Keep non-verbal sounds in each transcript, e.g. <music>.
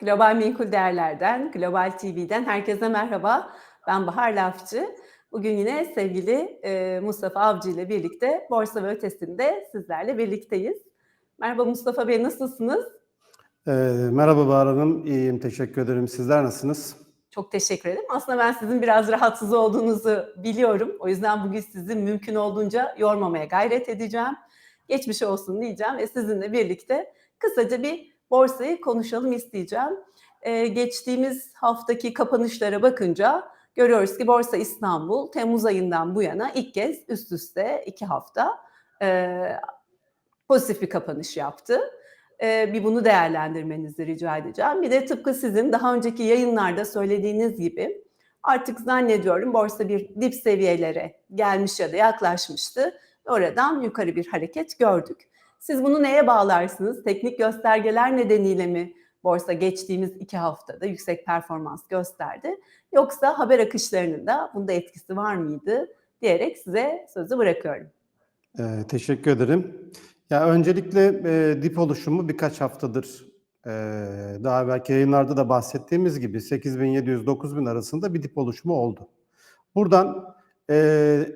Global Menkul Değerler'den, Global TV'den herkese merhaba. Ben Bahar Lafçı. Bugün yine sevgili e, Mustafa Avcı ile birlikte Borsa ve Ötesi'nde sizlerle birlikteyiz. Merhaba Mustafa Bey, nasılsınız? Ee, merhaba Bahar Hanım, iyiyim, teşekkür ederim. Sizler nasılsınız? Çok teşekkür ederim. Aslında ben sizin biraz rahatsız olduğunuzu biliyorum. O yüzden bugün sizi mümkün olduğunca yormamaya gayret edeceğim. Geçmiş olsun diyeceğim ve sizinle birlikte kısaca bir borsayı konuşalım isteyeceğim. Ee, geçtiğimiz haftaki kapanışlara bakınca görüyoruz ki Borsa İstanbul Temmuz ayından bu yana ilk kez üst üste iki hafta e, pozitif bir kapanış yaptı. E, bir bunu değerlendirmenizi rica edeceğim. Bir de tıpkı sizin daha önceki yayınlarda söylediğiniz gibi artık zannediyorum borsa bir dip seviyelere gelmiş ya da yaklaşmıştı. Oradan yukarı bir hareket gördük. Siz bunu neye bağlarsınız? Teknik göstergeler nedeniyle mi borsa geçtiğimiz iki haftada yüksek performans gösterdi? Yoksa haber akışlarının da bunda etkisi var mıydı? Diyerek size sözü bırakıyorum. Ee, teşekkür ederim. Ya öncelikle e, dip oluşumu birkaç haftadır e, daha belki yayınlarda da bahsettiğimiz gibi 8700-9000 arasında bir dip oluşumu oldu. Buradan e,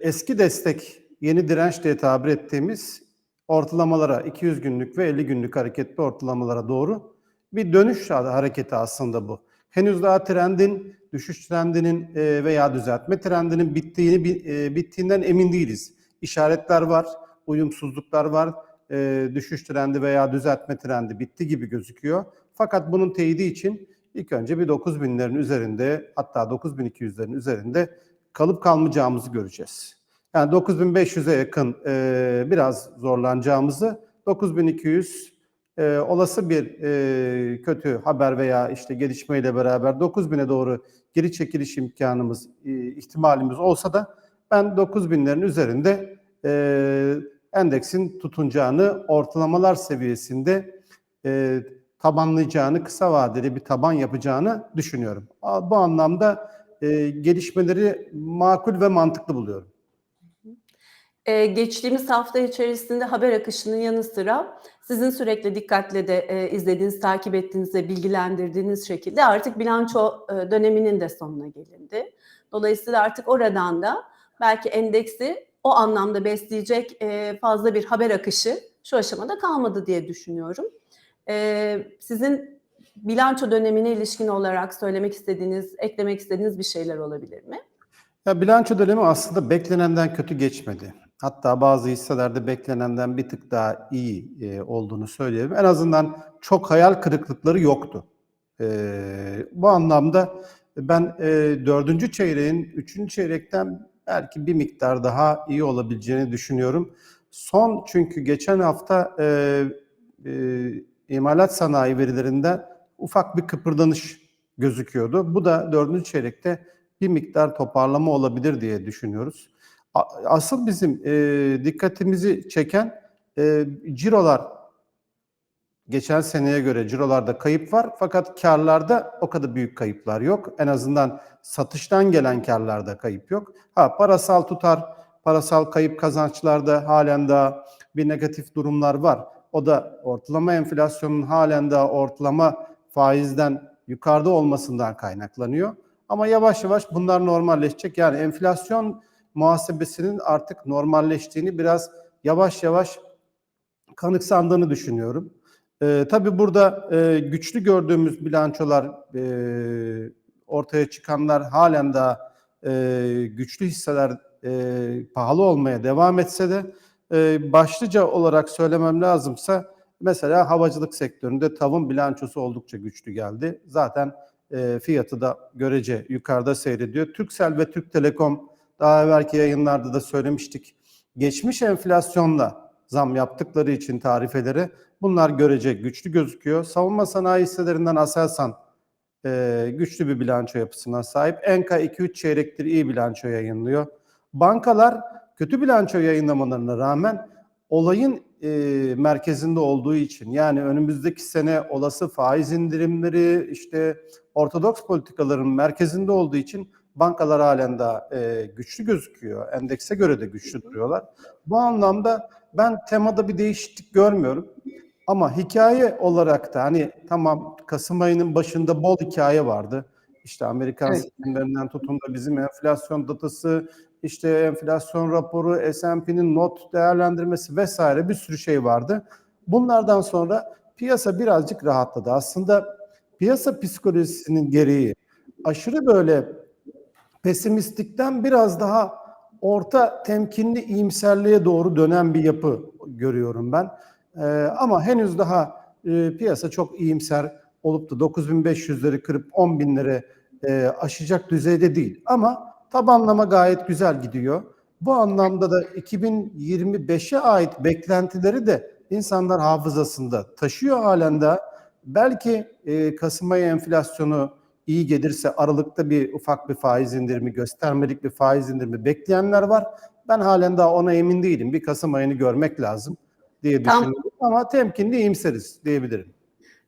eski destek, yeni direnç diye tabir ettiğimiz ortalamalara 200 günlük ve 50 günlük hareketli ortalamalara doğru bir dönüş hareketi aslında bu. Henüz daha trendin, düşüş trendinin e, veya düzeltme trendinin bittiğini e, bittiğinden emin değiliz. İşaretler var, uyumsuzluklar var, e, düşüş trendi veya düzeltme trendi bitti gibi gözüküyor. Fakat bunun teyidi için ilk önce bir 9000'lerin üzerinde hatta 9200'lerin üzerinde kalıp kalmayacağımızı göreceğiz. Yani 9500'e yakın e, biraz zorlanacağımızı 9200 e, olası bir e, kötü haber veya işte gelişmeyle beraber 9000'e doğru geri çekiliş imkanımız, e, ihtimalimiz olsa da ben 9000'lerin üzerinde e, endeksin tutunacağını, ortalamalar seviyesinde e, tabanlayacağını, kısa vadeli bir taban yapacağını düşünüyorum. Bu anlamda e, gelişmeleri makul ve mantıklı buluyorum. Ee, geçtiğimiz hafta içerisinde haber akışının yanı sıra sizin sürekli dikkatle de e, izlediğiniz, takip ettiğiniz ve bilgilendirdiğiniz şekilde artık bilanço e, döneminin de sonuna gelindi. Dolayısıyla artık oradan da belki endeksi o anlamda besleyecek e, fazla bir haber akışı şu aşamada kalmadı diye düşünüyorum. E, sizin bilanço dönemine ilişkin olarak söylemek istediğiniz, eklemek istediğiniz bir şeyler olabilir mi? Ya bilanço dönemi aslında beklenenden kötü geçmedi. Hatta bazı hisselerde beklenenden bir tık daha iyi e, olduğunu söyleyelim. En azından çok hayal kırıklıkları yoktu. E, bu anlamda ben e, dördüncü çeyreğin üçüncü çeyrekten belki bir miktar daha iyi olabileceğini düşünüyorum. Son çünkü geçen hafta e, e, imalat sanayi verilerinden ufak bir kıpırdanış gözüküyordu. Bu da dördüncü çeyrekte bir miktar toparlama olabilir diye düşünüyoruz. Asıl bizim e, dikkatimizi çeken e, cirolar geçen seneye göre cirolarda kayıp var fakat karlarda o kadar büyük kayıplar yok. En azından satıştan gelen karlarda kayıp yok. Ha parasal tutar, parasal kayıp kazançlarda halen daha bir negatif durumlar var. O da ortalama enflasyonun halen daha ortalama faizden yukarıda olmasından kaynaklanıyor. Ama yavaş yavaş bunlar normalleşecek. Yani enflasyon muhasebesinin artık normalleştiğini biraz yavaş yavaş kanıksandığını düşünüyorum. Ee, tabii burada e, güçlü gördüğümüz bilançolar e, ortaya çıkanlar halen daha e, güçlü hisseler e, pahalı olmaya devam etse de e, başlıca olarak söylemem lazımsa mesela havacılık sektöründe tavın bilançosu oldukça güçlü geldi. Zaten e, fiyatı da görece yukarıda seyrediyor. Türksel ve Türk Telekom daha evvelki yayınlarda da söylemiştik. Geçmiş enflasyonla zam yaptıkları için tarifeleri bunlar görecek güçlü gözüküyor. Savunma sanayi hisselerinden Aselsan e, güçlü bir bilanço yapısına sahip. Enka 2-3 çeyrektir iyi bilanço yayınlıyor. Bankalar kötü bilanço yayınlamalarına rağmen olayın e, merkezinde olduğu için yani önümüzdeki sene olası faiz indirimleri işte ortodoks politikaların merkezinde olduğu için bankalar halen daha e, güçlü gözüküyor. Endekse göre de güçlü duruyorlar. Bu anlamda ben temada bir değişiklik görmüyorum. Ama hikaye olarak da hani tamam Kasım ayının başında bol hikaye vardı. İşte Amerikan Evet. seçimlerinden tutun da bizim enflasyon datası, işte enflasyon raporu, S&P'nin not değerlendirmesi vesaire bir sürü şey vardı. Bunlardan sonra piyasa birazcık rahatladı. Aslında piyasa psikolojisinin gereği aşırı böyle pesimistikten biraz daha orta temkinli iyimserliğe doğru dönen bir yapı görüyorum ben. Ee, ama henüz daha e, piyasa çok iyimser olup da 9500'leri kırıp 10 binlere e, aşacak düzeyde değil. Ama tabanlama gayet güzel gidiyor. Bu anlamda da 2025'e ait beklentileri de insanlar hafızasında taşıyor halen de. Belki e, Kasım ayı enflasyonu iyi gelirse Aralık'ta bir ufak bir faiz indirimi, göstermelik bir faiz indirimi bekleyenler var. Ben halen daha ona emin değilim. Bir Kasım ayını görmek lazım diye Tam- düşünüyorum. Ama temkinli iyimseriz diyebilirim.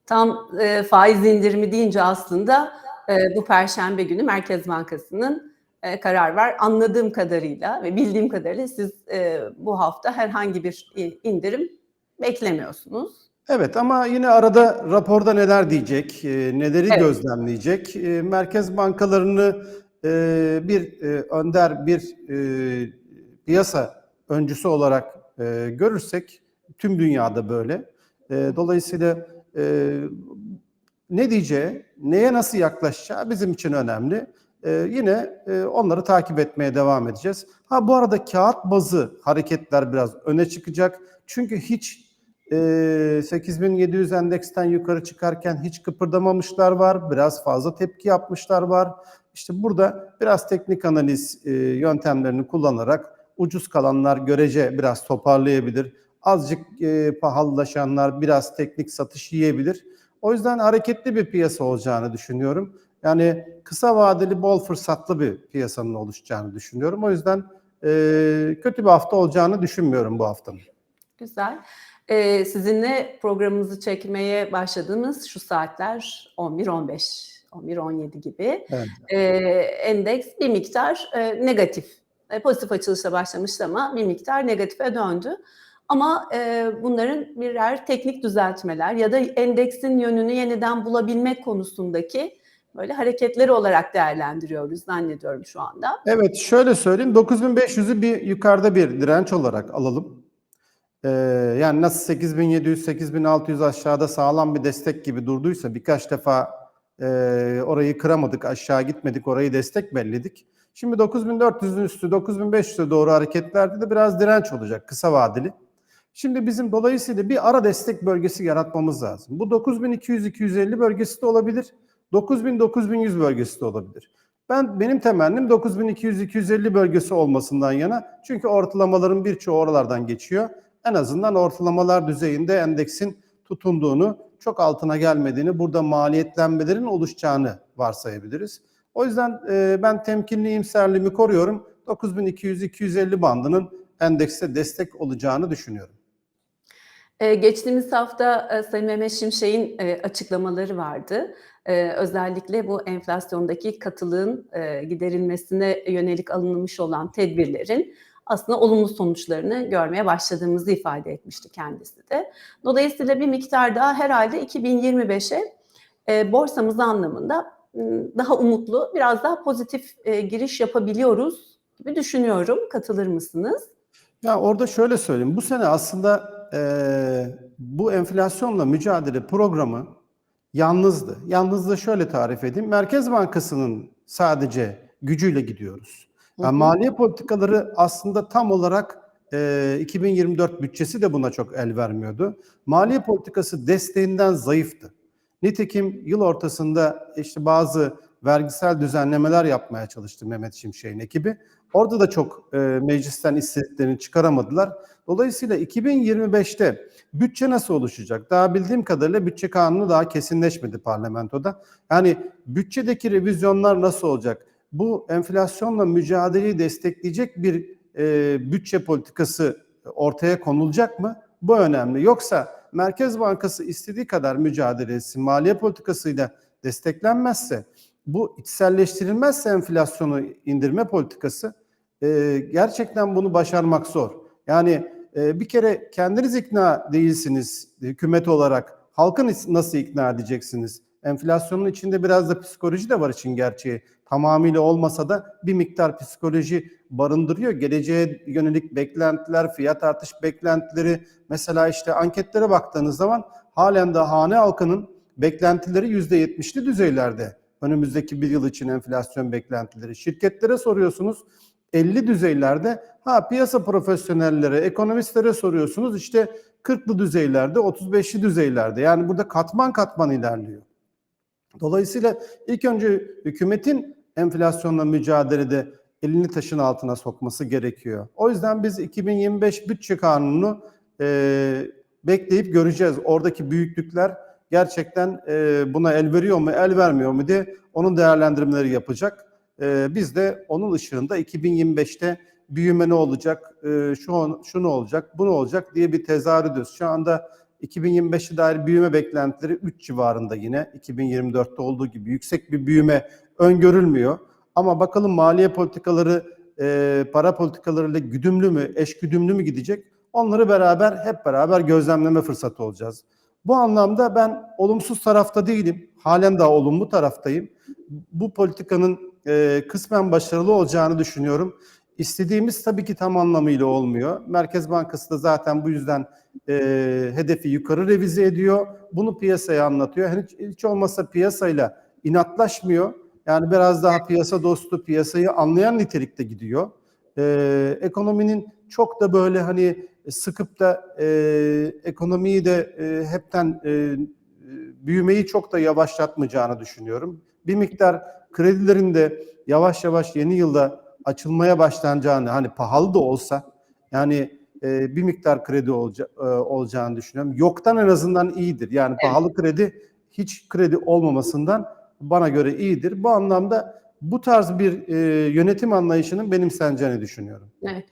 Tam e, faiz indirimi deyince aslında e, bu Perşembe günü Merkez Bankası'nın e, karar var. Anladığım kadarıyla ve bildiğim kadarıyla siz e, bu hafta herhangi bir indirim beklemiyorsunuz. Evet ama yine arada raporda neler diyecek, e, neleri Evet. gözlemleyecek. E, Merkez bankalarını e, bir önder, bir piyasa öncüsü olarak görürsek tüm dünyada böyle. Dolayısıyla ne diyeceği, neye nasıl yaklaşacağı bizim için önemli. Yine e, onları takip etmeye devam edeceğiz. Ha bu arada kağıt bazı hareketler biraz öne çıkacak. Çünkü hiç e, 8700 endeksten yukarı çıkarken hiç kıpırdamamışlar var. Biraz fazla tepki yapmışlar var. İşte burada biraz teknik analiz e, yöntemlerini kullanarak ucuz kalanlar görece biraz toparlayabilir. Azıcık e, pahalılaşanlar biraz teknik satış yiyebilir. O yüzden hareketli bir piyasa olacağını düşünüyorum. Yani kısa vadeli bol fırsatlı bir piyasanın oluşacağını düşünüyorum. O yüzden e, kötü bir hafta olacağını düşünmüyorum bu haftanın. Güzel. Ee, sizinle programımızı çekmeye başladığımız şu saatler 11-15, 11-17 gibi. Evet. Ee, endeks bir miktar e, negatif. E, pozitif açılışla başlamıştı ama bir miktar negatife döndü. Ama e, bunların birer teknik düzeltmeler ya da endeksin yönünü yeniden bulabilmek konusundaki böyle hareketleri olarak değerlendiriyoruz zannediyorum şu anda. Evet şöyle söyleyeyim 9500'ü bir yukarıda bir direnç olarak alalım. Ee, yani nasıl 8700 8600 aşağıda sağlam bir destek gibi durduysa birkaç defa e, orayı kıramadık aşağı gitmedik orayı destek belledik. Şimdi 9400'ün üstü 9500'e doğru hareketlerde de biraz direnç olacak kısa vadeli. Şimdi bizim dolayısıyla bir ara destek bölgesi yaratmamız lazım. Bu 9200-250 bölgesi de olabilir. 9000-9100 bölgesi de olabilir. Ben benim temennim 9200-250 bölgesi olmasından yana. Çünkü ortalamaların birçoğu oralardan geçiyor. En azından ortalamalar düzeyinde endeksin tutunduğunu, çok altına gelmediğini, burada maliyetlenmelerin oluşacağını varsayabiliriz. O yüzden e, ben temkinli iyimserliğimi koruyorum. 9200-250 bandının endekse destek olacağını düşünüyorum. Ee, geçtiğimiz hafta e, Sayın Mehmet Şimşek'in e, açıklamaları vardı. Ee, özellikle bu enflasyondaki katılığın e, giderilmesine yönelik alınmış olan tedbirlerin aslında olumlu sonuçlarını görmeye başladığımızı ifade etmişti kendisi de. Dolayısıyla bir miktar daha herhalde 2025'e e, borsamız anlamında m, daha umutlu, biraz daha pozitif e, giriş yapabiliyoruz gibi düşünüyorum. Katılır mısınız? Ya orada şöyle söyleyeyim. Bu sene aslında eee, bu enflasyonla mücadele programı yalnızdı. Yalnızlığı şöyle tarif edeyim. Merkez Bankası'nın sadece gücüyle gidiyoruz. Yani maliye politikaları aslında tam olarak eee, 2024 bütçesi de buna çok el vermiyordu. Maliye politikası desteğinden zayıftı. Nitekim yıl ortasında işte bazı vergisel düzenlemeler yapmaya çalıştı Mehmet Şimşek'in ekibi. Orada da çok e, meclisten istediklerini çıkaramadılar. Dolayısıyla 2025'te bütçe nasıl oluşacak? Daha bildiğim kadarıyla bütçe kanunu daha kesinleşmedi parlamentoda. Yani bütçedeki revizyonlar nasıl olacak? Bu enflasyonla mücadeleyi destekleyecek bir e, bütçe politikası ortaya konulacak mı? Bu önemli. Yoksa Merkez Bankası istediği kadar mücadele etsin, maliye politikasıyla desteklenmezse, bu içselleştirilmezse enflasyonu indirme politikası e, gerçekten bunu başarmak zor. Yani E, bir kere kendiniz ikna değilsiniz hükümet olarak. Halkı nasıl ikna edeceksiniz? Enflasyonun içinde biraz da psikoloji de var için gerçeği. Tamamıyla olmasa da bir miktar psikoloji barındırıyor. Geleceğe yönelik beklentiler, fiyat artış beklentileri. Mesela işte anketlere baktığınız zaman halen de hane halkının beklentileri %70'li düzeylerde. Önümüzdeki bir yıl için enflasyon beklentileri. Şirketlere soruyorsunuz 50 düzeylerde. Ha piyasa profesyonellere, ekonomistlere soruyorsunuz işte 40'lı düzeylerde, 35'li düzeylerde. Yani burada katman katman ilerliyor. Dolayısıyla ilk önce hükümetin enflasyonla mücadelede elini taşın altına sokması gerekiyor. O yüzden biz 2025 bütçe kanununu e, bekleyip göreceğiz. Oradaki büyüklükler gerçekten e, buna el veriyor mu, el vermiyor mu diye onun değerlendirmeleri yapacak. E, biz de onun ışığında 2025'te büyüme ne olacak, e, şu, şu ne olacak, bu ne olacak diye bir tezahür ediyoruz. Şu anda 2025'e dair büyüme beklentileri 3 civarında yine 2024'te olduğu gibi yüksek bir büyüme öngörülmüyor. Ama bakalım maliye politikaları, e, para politikalarıyla güdümlü mü, eş güdümlü mü gidecek? Onları beraber hep beraber gözlemleme fırsatı olacağız. Bu anlamda ben olumsuz tarafta değilim. Halen daha olumlu taraftayım. Bu politikanın e, kısmen başarılı olacağını düşünüyorum. İstediğimiz tabii ki tam anlamıyla olmuyor. Merkez Bankası da zaten bu yüzden e, hedefi yukarı revize ediyor. Bunu piyasaya anlatıyor. Hiç, hiç olmazsa piyasayla inatlaşmıyor. Yani biraz daha piyasa dostu, piyasayı anlayan nitelikte gidiyor. E, ekonominin çok da böyle hani sıkıp da e, ekonomiyi de e, hepten e, büyümeyi çok da yavaşlatmayacağını düşünüyorum. Bir miktar kredilerin de yavaş yavaş yeni yılda açılmaya başlanacağını hani pahalı da olsa yani e, bir miktar kredi olca, e, olacağını düşünüyorum. Yoktan en azından iyidir. Yani Evet. pahalı kredi hiç kredi olmamasından bana göre iyidir. Bu anlamda bu tarz bir e, yönetim anlayışının benimseneceğini düşünüyorum. Evet.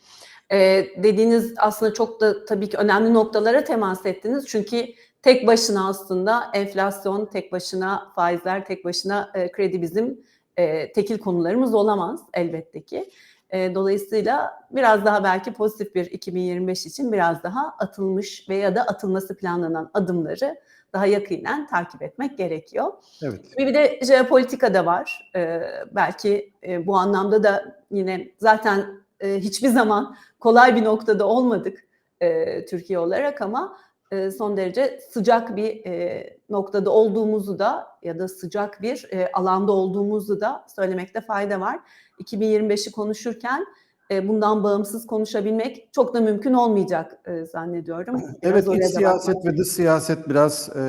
Ee, dediğiniz aslında çok da tabii ki önemli noktalara temas ettiniz. Çünkü tek başına aslında enflasyon, tek başına faizler, tek başına e, kredi bizim e, tekil konularımız olamaz elbette ki. E, dolayısıyla biraz daha belki pozitif bir 2025 için biraz daha atılmış veya da atılması planlanan adımları daha yakinen takip etmek gerekiyor. Evet. Bir de jeopolitika da var. Ee, belki e, bu anlamda da yine zaten e, hiçbir zaman kolay bir noktada olmadık e, Türkiye olarak ama e, son derece sıcak bir e, noktada olduğumuzu da ya da sıcak bir e, alanda olduğumuzu da söylemekte fayda var. 2025'i konuşurken e, bundan bağımsız konuşabilmek çok da mümkün olmayacak e, zannediyorum. Biraz Evet iç siyaset bakmak ve dış siyaset biraz e,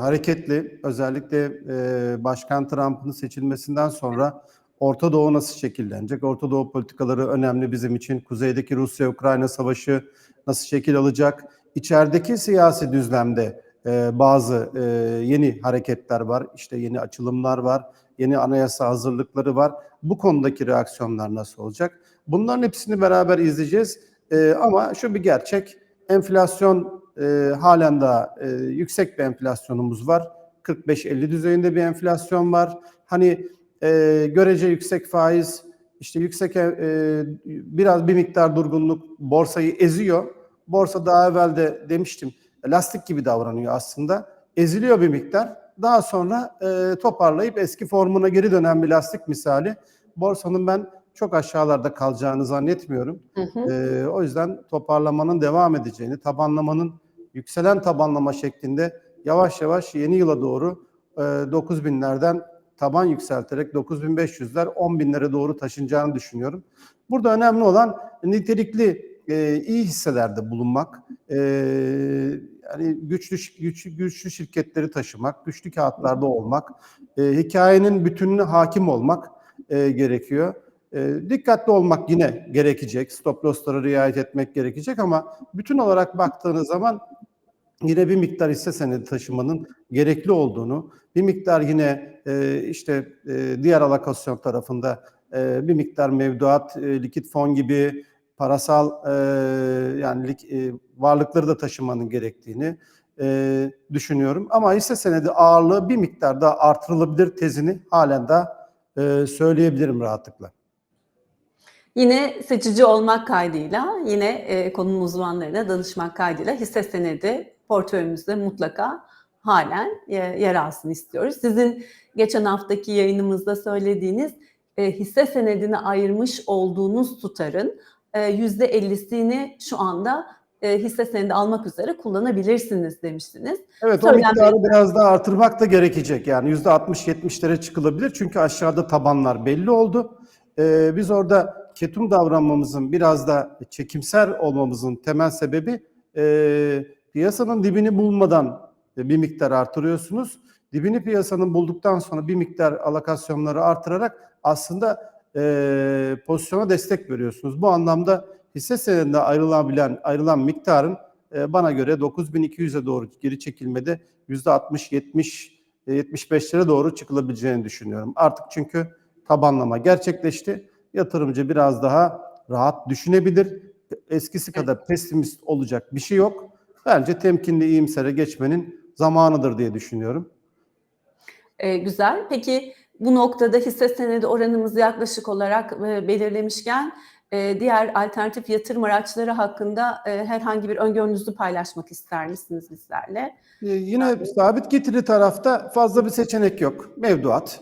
hareketli. Özellikle e, Başkan Trump'ın seçilmesinden sonra Orta Doğu nasıl şekillenecek? Orta Doğu politikaları önemli bizim için. Kuzeydeki Rusya-Ukrayna savaşı nasıl şekil alacak? İçerideki siyasi düzlemde e, bazı e, yeni hareketler var. İşte yeni açılımlar var. Yeni anayasa hazırlıkları var. Bu konudaki reaksiyonlar nasıl olacak? Bunların hepsini beraber izleyeceğiz. E, ama şu bir gerçek. Enflasyon e, halen daha e, yüksek bir enflasyonumuz var. 45-50 düzeyinde bir enflasyon var. Hani e, görece yüksek faiz, işte yüksek e, biraz bir miktar durgunluk borsayı eziyor. Borsa daha evvel de demiştim lastik gibi davranıyor aslında. Eziliyor bir miktar. Daha sonra e, toparlayıp eski formuna geri dönen bir lastik misali. Borsanın ben çok aşağılarda kalacağını zannetmiyorum. Hı hı. Ee, o yüzden toparlamanın devam edeceğini, tabanlamanın yükselen tabanlama şeklinde yavaş yavaş yeni yıla doğru e, 9000'lerden taban yükselterek 9500'ler 10 binlere doğru taşınacağını düşünüyorum. Burada önemli olan nitelikli e, iyi hisselerde bulunmak, e, yani güçlü güçlü güçlü şirketleri taşımak, güçlü kağıtlarda olmak, e, hikayenin bütününe hakim olmak e, gerekiyor. E, dikkatli olmak yine gerekecek. Stop loss'lara riayet etmek gerekecek ama bütün olarak baktığınız zaman yine bir miktar hisse senedi taşımanın gerekli olduğunu, bir miktar yine e, işte e, diğer alokasyon tarafında e, bir miktar mevduat, e, likit fon gibi parasal e, yani e, varlıkları da taşımanın gerektiğini e, düşünüyorum. Ama hisse senedi ağırlığı bir miktar daha artırılabilir tezini halen daha e, söyleyebilirim rahatlıkla. Yine seçici olmak kaydıyla, yine e, konunun uzmanlarına danışmak kaydıyla hisse senedi portföyümüzde mutlaka halen e, yer alsın istiyoruz. Sizin geçen haftaki yayınımızda söylediğiniz e, hisse senedine ayırmış olduğunuz tutarın %50'sini şu anda e, hisse senedi almak üzere kullanabilirsiniz demiştiniz. Evet o Söylenmeyi- miktarı biraz daha artırmak da gerekecek. Yani %60-70'lere çıkılabilir. Çünkü aşağıda tabanlar belli oldu. Ee, biz orada ketum davranmamızın biraz da çekimser olmamızın temel sebebi e, piyasanın dibini bulmadan bir miktar artırıyorsunuz. Dibini piyasanın bulduktan sonra bir miktar alokasyonları artırarak aslında e, pozisyona destek veriyorsunuz. Bu anlamda hisse senedinde ayrılabilen ayrılan miktarın e, bana göre 9200'e doğru geri çekilmede %60-70 75'lere doğru çıkılabileceğini düşünüyorum. Artık çünkü tabanlama gerçekleşti. Yatırımcı biraz daha rahat düşünebilir. Eskisi kadar pesimist olacak bir şey yok. Bence temkinli iyimsere geçmenin zamanıdır diye düşünüyorum. E, güzel. Peki bu noktada hisse senedi oranımızı yaklaşık olarak e, belirlemişken e, diğer alternatif yatırım araçları hakkında e, herhangi bir öngörünüzü paylaşmak ister misiniz bizlerle? Yine sabit getiri tarafta fazla bir seçenek yok. Mevduat,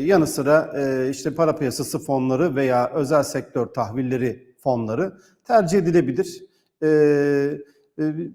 yanı sıra işte para piyasası fonları veya özel sektör tahvilleri fonları tercih edilebilir.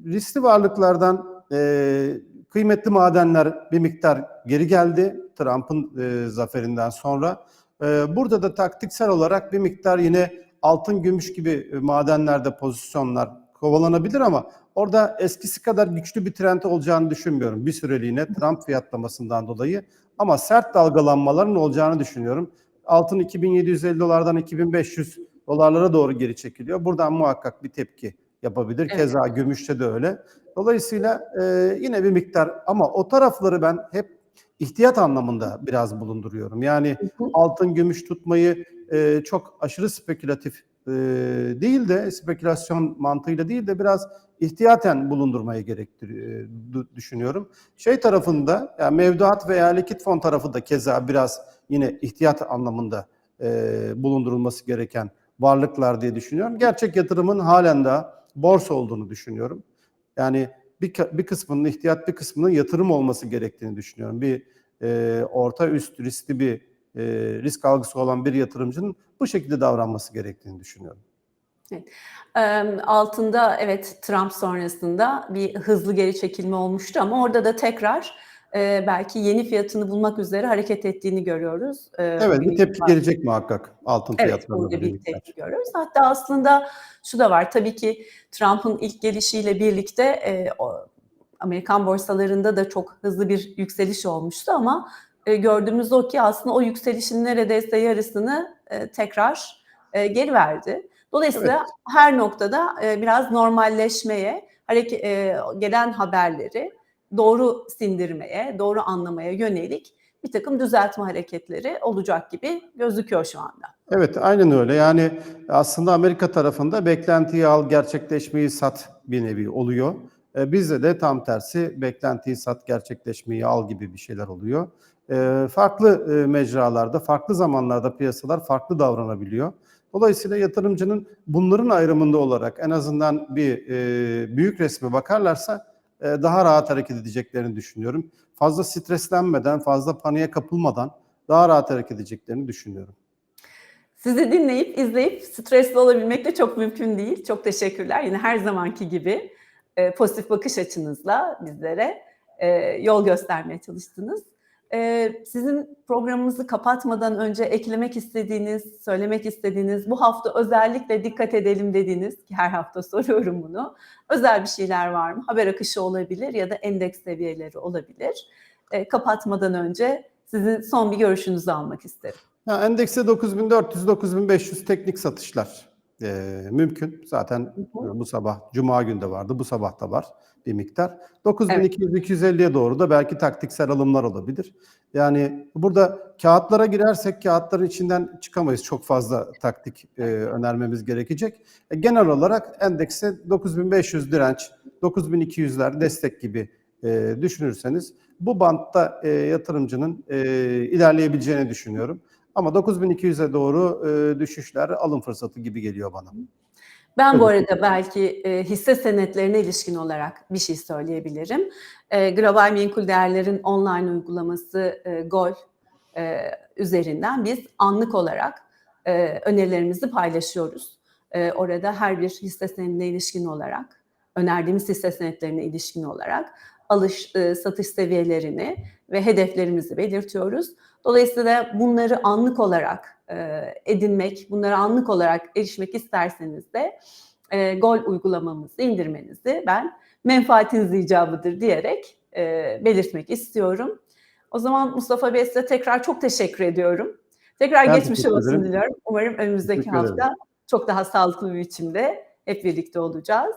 Riskli varlıklardan e, kıymetli madenler bir miktar geri geldi Trump'ın e, zaferinden sonra. E, burada da taktiksel olarak bir miktar yine altın, gümüş gibi e, madenlerde pozisyonlar kovalanabilir ama orada eskisi kadar güçlü bir trend olacağını düşünmüyorum bir süreliğine Trump fiyatlamasından dolayı. Ama sert dalgalanmaların olacağını düşünüyorum. Altın 2750 dolardan 2500 dolarlara doğru geri çekiliyor. Buradan muhakkak bir tepki yapabilir. Evet. Keza gümüşte de öyle. Dolayısıyla e, yine bir miktar ama o tarafları ben hep ihtiyat anlamında biraz bulunduruyorum. Yani altın, gümüş tutmayı e, çok aşırı spekülatif e, değil de spekülasyon mantığıyla değil de biraz ihtiyaten bulundurmayı gerektiriyor du- düşünüyorum. Şey tarafında yani mevduat veya likit fon tarafı da keza biraz yine ihtiyat anlamında e, bulundurulması gereken varlıklar diye düşünüyorum. Gerçek yatırımın halen daha borsa olduğunu düşünüyorum. Yani bir, bir kısmının ihtiyat bir kısmının yatırım olması gerektiğini düşünüyorum. Bir e, orta üst riskli bir e, risk algısı olan bir yatırımcının bu şekilde davranması gerektiğini düşünüyorum. Ee, Altında evet Trump sonrasında bir hızlı geri çekilme olmuştu ama orada da tekrar e, belki yeni fiyatını bulmak üzere hareket ettiğini görüyoruz. Ee, Evet bir tepki itibariyle. gelecek muhakkak altın Evet, fiyatlarına burada bir tepki görüyoruz. Hatta aslında şu da var. Tabii ki Trump'ın ilk gelişiyle birlikte e, o, Amerikan borsalarında da çok hızlı bir yükseliş olmuştu ama e, gördüğümüz o ki aslında o yükselişin neredeyse yarısını e, tekrar e, geri verdi. Dolayısıyla her noktada e, biraz normalleşmeye, hareke, e, gelen haberleri doğru sindirmeye, doğru anlamaya yönelik bir takım düzeltme hareketleri olacak gibi gözüküyor şu anda. Evet aynen öyle. Yani aslında Amerika tarafında beklentiyi al gerçekleşmeyi sat bir nevi oluyor. E, bizde de tam tersi beklentiyi sat gerçekleşmeyi al gibi bir şeyler oluyor. E, farklı e, mecralarda, farklı zamanlarda piyasalar farklı davranabiliyor. Dolayısıyla yatırımcının bunların ayrımında olarak en azından bir e, büyük resme bakarlarsa e, daha rahat hareket edeceklerini düşünüyorum. Fazla streslenmeden, fazla paniğe kapılmadan daha rahat hareket edeceklerini düşünüyorum. Sizi dinleyip, izleyip stresli olabilmek de çok mümkün değil. Çok teşekkürler. Yine her zamanki gibi e, pozitif bakış açınızla bizlere e, yol göstermeye çalıştınız. E, sizin programımızı kapatmadan önce eklemek istediğiniz, söylemek istediğiniz, bu hafta özellikle dikkat edelim dediğiniz, ki her hafta <laughs> soruyorum bunu, özel bir şeyler var mı? Haber akışı olabilir ya da endeks seviyeleri olabilir. E, kapatmadan önce sizin son bir görüşünüzü almak isterim. Ya endekse 9400-9500 teknik satışlar e, mümkün. Zaten Hı hı. bu sabah Cuma günde vardı. Bu sabah da var bir miktar. 9200-250'ye doğru da belki taktiksel alımlar olabilir. Yani burada kağıtlara girersek kağıtların içinden çıkamayız. Çok fazla taktik e, önermemiz gerekecek. E, genel olarak endekse 9500 direnç, 9200'ler destek gibi e, düşünürseniz bu bantta e, yatırımcının e, ilerleyebileceğini düşünüyorum. Ama 9200'e doğru e, düşüşler alım fırsatı gibi geliyor bana. Ben bu arada belki e, hisse senetlerine ilişkin olarak bir şey söyleyebilirim. E, Global Menkul Değerler'in online uygulaması e, GOL e, üzerinden biz anlık olarak e, önerilerimizi paylaşıyoruz. E, orada her bir hisse senedine ilişkin olarak, önerdiğimiz hisse senetlerine ilişkin olarak alış e, satış seviyelerini ve hedeflerimizi belirtiyoruz. Dolayısıyla bunları anlık olarak e, edinmek, bunlara anlık olarak erişmek isterseniz de e, Gol uygulamamızı indirmenizi ben menfaatiniz icabıdır diyerek e, belirtmek istiyorum. O zaman Mustafa Bey size tekrar çok teşekkür ediyorum. Tekrar Ben geçmiş olsun diliyorum. Umarım önümüzdeki Teşekkür ederim. hafta çok daha sağlıklı bir biçimde hep birlikte olacağız.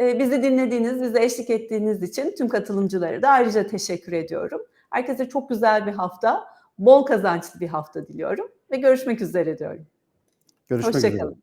E, bizi dinlediğiniz, bize eşlik ettiğiniz için tüm katılımcılara da ayrıca teşekkür ediyorum. Herkese çok güzel bir hafta, bol kazançlı bir hafta diliyorum ve görüşmek üzere diyorum. Görüşmek üzere. Hoşçakalın.